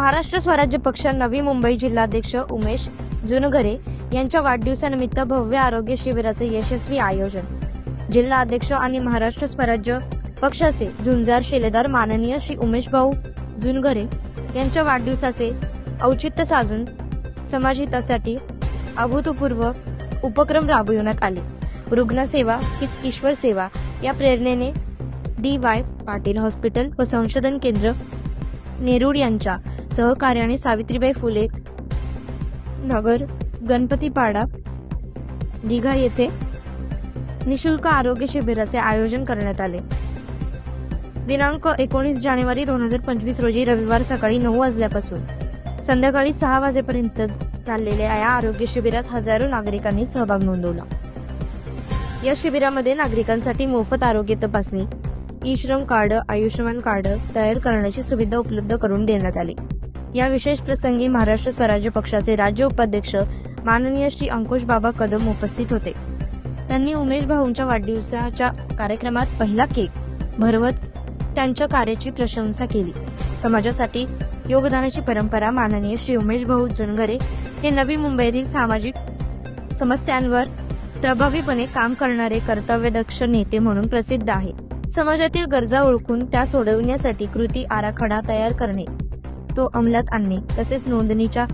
महाराष्ट्र स्वराज्य पक्ष नवी मुंबई जिल्हाध्यक्ष उमेश जुनघरे यांच्या वाढदिवसानिमित्त भव्य आरोग्य शिबिराचे यशस्वी आयोजन. जिल्हा अध्यक्ष आणि महाराष्ट्र स्वराज्य पक्षाचे झुंजार शिलेदार माननीय श्री उमेश भाऊ जुनगरे यांच्या वाढदिवसाचे औचित्य साधून समाजहितासाठी अभूतपूर्व उपक्रम राबविण्यात आले. रुग्णसेवा हीच ईश्वर सेवा या प्रेरणेने डी वाय पाटील हॉस्पिटल व संशोधन केंद्र नेरूळ यांच्या सहकार्याने सावित्रीबाई फुले. नगर गणपतीपाडा. दिघा येथे निशुल्क आरोग्य शिबिराचे आयोजन करण्यात आले. दिनांक एकोणीस जानेवारी दोन हजार पंचवीस रोजी रविवार सकाळी नऊ वाजल्यापासून संध्याकाळी सहा वाजेपर्यंत चाललेल्या या आरोग्य शिबिरात हजारो नागरिकांनी सहभाग नोंदवला. या शिबिरामध्ये नागरिकांसाठी मोफत आरोग्य तपासणी ई श्रम कार्ड आयुष्यमान कार्ड तयार करण्याची सुविधा उपलब्ध करून देण्यात आली. या विशेष प्रसंगी महाराष्ट्र स्वराज्य पक्षाचे राज्य उपाध्यक्ष माननीय श्री अंकुश बाबा कदम उपस्थित होते. त्यांनी उमेश भाऊंच्या वाढदिवसाच्या कार्यक्रमात पहिला केक भरवत त्यांच्या कार्याची प्रशंसा केली. समाजासाठी योगदानाची परंपरा माननीय श्री उमेश भाऊ जुनगरे हे नवी मुंबईतील सामाजिक समस्यांवर प्रभावीपणे काम करणारे कर्तव्यदक्ष नेते म्हणून प्रसिद्ध आहे. समाजातील गरजा ओळखून त्या सोडविण्यासाठी कृती आराखडा तयार करणे. तो अंमलात आणणे तसेच नोंदणीच्या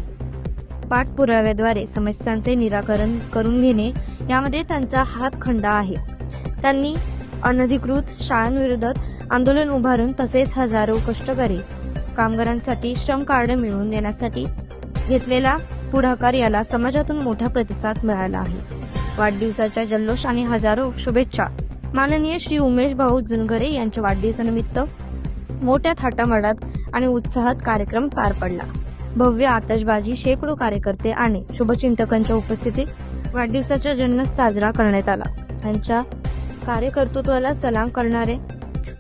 पाठपुराव्याद्वारे समस्यांचे निराकरण करून घेणे यामध्ये त्यांचा हातखंडा आहे. त्यांनी अनधिकृत शाळांविरोधात आंदोलन उभारून तसेच हजारो कष्टकरी कामगारांसाठी श्रम कार्ड मिळवून देण्यासाठी घेतलेला पुढाकार याला समाजातून मोठा प्रतिसाद मिळाला आहे. वाढदिवसाच्या जल्लोष आणि हजारो शुभेच्छा. माननीय श्री उमेश भाऊ जुनगरे यांच्या वाढदिवसानिमित्त मोठ्या थाटामाटात आणि उत्साहात कार्यक्रम पार पडला. भव्य आतषबाजी शेकडो कार्यकर्ते आणि शुभचिंतकांच्या उपस्थितीत वाढदिवसाचा जन्नत साजरा करण्यात आला. त्यांच्या कार्यकर्तृत्वाला सलाम करणारे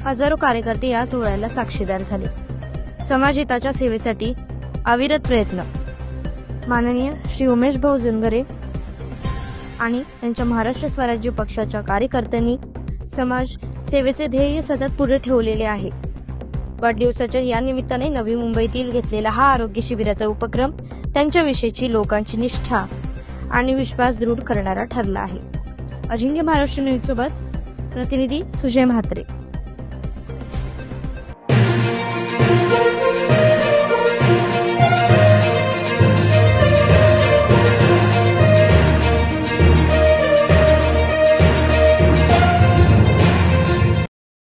हजारो कार्यकर्ते या सोहळ्याला साक्षीदार झाले. समाजहिताच्या सेवेसाठी अविरत प्रयत्न. माननीय श्री उमेश भाऊ जुनगरे आणि त्यांच्या महाराष्ट्र स्वराज्य पक्षाच्या कार्यकर्त्यांनी समाज सेवेचे ध्येय सतत पुढे ठेवलेले आहे. वाढदिवसाच्या या निमित्ताने नवी मुंबईतील घेतलेला हा आरोग्य शिबिराचा उपक्रम त्यांच्याविषयीची लोकांची निष्ठा आणि विश्वास दृढ करणारा ठरला आहे. अजिंक्य महाराष्ट्र न्यूज सोबत प्रतिनिधी सुजय म्हात्रे.